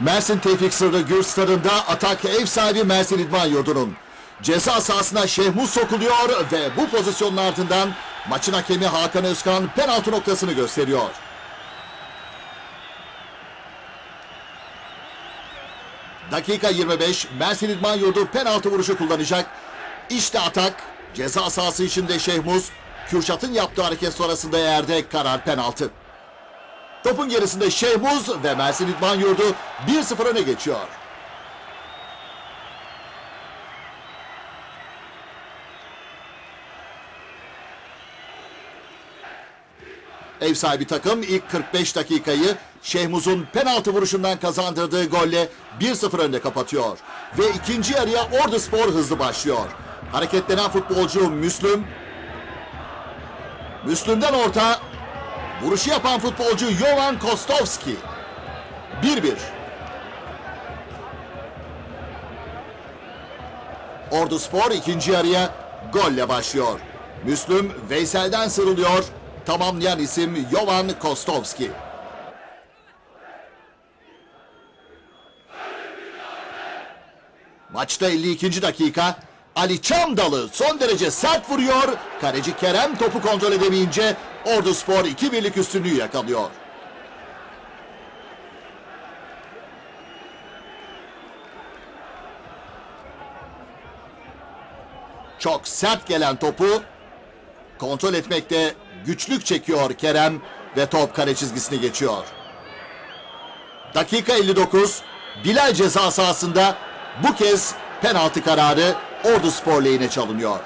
Mersin Tevfik Sırrı Gür stadında atak ev sahibi Mersin İdman Yurdu'nun. Ceza sahasına Şehmuz sokuluyor ve bu pozisyonun ardından maçın hakemi Hakan Özkan penaltı noktasını gösteriyor. Dakika 25 Mersin İdman Yurdu penaltı vuruşu kullanacak. İşte atak. Ceza sahası içinde Şehmuz. Kürşat'ın yaptığı hareket sonrasında yerde karar penaltı. Topun gerisinde Şehmuz ve Mersin İdman Yurdu 1-0 öne geçiyor. Ev sahibi takım ilk 45 dakikayı Şehmuz'un penaltı vuruşundan kazandırdığı golle 1-0 önde kapatıyor. Ve ikinci yarıya Ordu Spor hızlı başlıyor. Hareketlenen futbolcu Müslüm. Müslüm'den orta. Vuruşu yapan futbolcu Jovan Kostovski. 1-1. Ordu Spor ikinci yarıya golle başlıyor. Müslüm Veysel'den sıyrılıyor. Tamamlayan isim Jovan Kostovski. Maçta 52. dakika Ali Çamdalı son derece sert vuruyor. Kaleci Kerem topu kontrol edemeyince Ordu Spor 2-1'lik üstünlüğü yakalıyor. Çok sert gelen topu kontrol etmekte güçlük çekiyor Kerem ve top kare çizgisini geçiyor. Dakika 59 Bilal ceza sahasında bu kez penaltı kararı Ordu Spor lehine çalınıyor.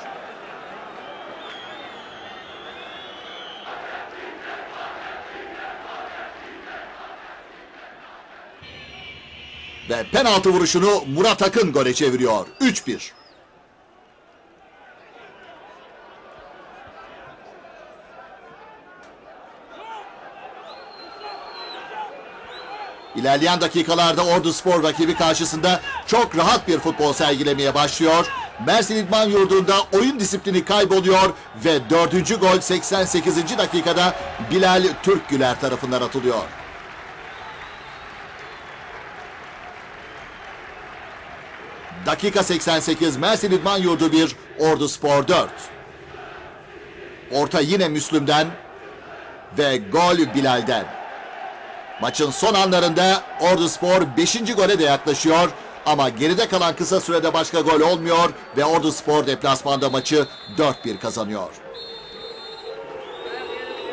Ve penaltı vuruşunu Murat Akın gole çeviriyor. 3-1. İlerleyen dakikalarda Ordu Spor rakibi karşısında çok rahat bir futbol sergilemeye başlıyor. Mersin İdman Yurdu'nda oyun disiplini kayboluyor ve dördüncü gol 88. dakikada Bilal Türkgüler tarafından atılıyor. Dakika 88 Mersin İdman Yurdu 1, Ordu Spor 4. Orta yine Müslüm'den ve gol Bilal'den. Maçın son anlarında Ordu Spor 5. gole de yaklaşıyor. Ama geride kalan kısa sürede başka gol olmuyor ve Ordu Spor deplasmanda maçı 4-1 kazanıyor.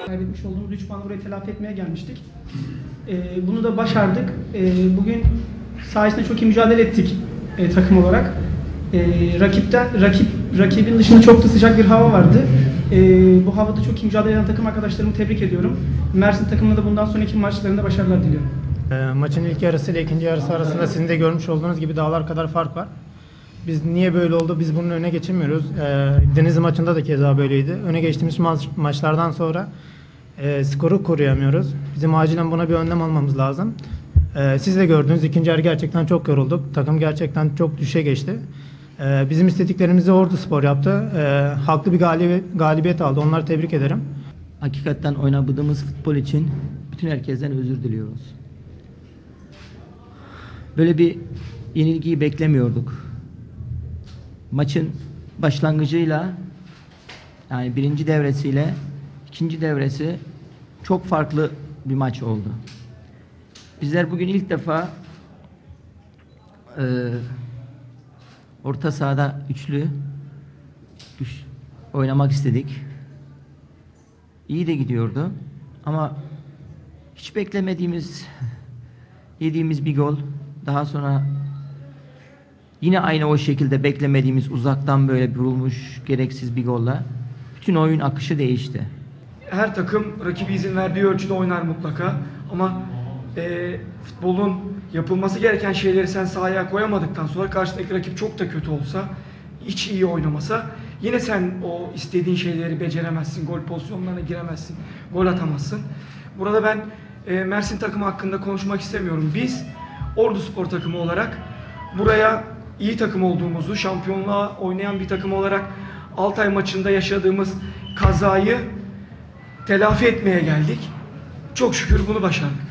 Kaybetmiş olduğumuz 3 puanı buraya telafi etmeye gelmiştik. Ee, bunu da başardık. Ee, bugün saha içinde çok iyi mücadele ettik e, takım olarak. Ee, rakipten rakip rakibin dışında çok da sıcak bir hava vardı. Ee, bu havada çok iyi mücadele eden takım arkadaşlarımı tebrik ediyorum. Mersin takımına da bundan sonraki maçlarında başarılar diliyorum. Ee, Maçın ilk yarısı ile ikinci yarısı arasında sizin de görmüş olduğunuz gibi dağlar kadar fark var. Biz niye böyle oldu? Biz bunun öne geçemiyoruz. Ee, Denizli maçında da keza böyleydi. Öne geçtiğimiz maç, maçlardan sonra e, skoru koruyamıyoruz. Bizim acilen buna bir önlem almamız lazım. Ee, siz de gördünüz ikinci yarı gerçekten çok yorulduk. Takım gerçekten çok düşe geçti. Bizim istediklerimizi Ordu Spor yaptı. Haklı bir galibiyet, galibiyet aldı. Onları tebrik ederim. Hakikaten oynadığımız futbol için bütün herkesten özür diliyoruz. Böyle bir yenilgiyi beklemiyorduk. Maçın başlangıcıyla yani birinci devresiyle ikinci devresi çok farklı bir maç oldu. Bizler bugün ilk defa eee, orta sahada üçlü düş- oynamak istedik iyi de gidiyordu. Ama hiç beklemediğimiz yediğimiz bir gol daha sonra yine aynı o şekilde beklemediğimiz uzaktan böyle vurulmuş gereksiz bir golla bütün oyun akışı değişti. her takım rakibi izin verdiği ölçüde oynar mutlaka. Ama e, futbolun yapılması gereken şeyleri sen sahaya koyamadıktan sonra karşıdaki rakip çok da kötü olsa, hiç iyi oynamasa yine sen o istediğin şeyleri beceremezsin. Gol pozisyonlarına giremezsin. Gol atamazsın. Burada ben e, Mersin takımı hakkında konuşmak istemiyorum. Biz Ordu Spor takımı olarak buraya iyi takım olduğumuzu, şampiyonluğa oynayan bir takım olarak Altay maçında yaşadığımız kazayı telafi etmeye geldik. Çok şükür bunu başardık.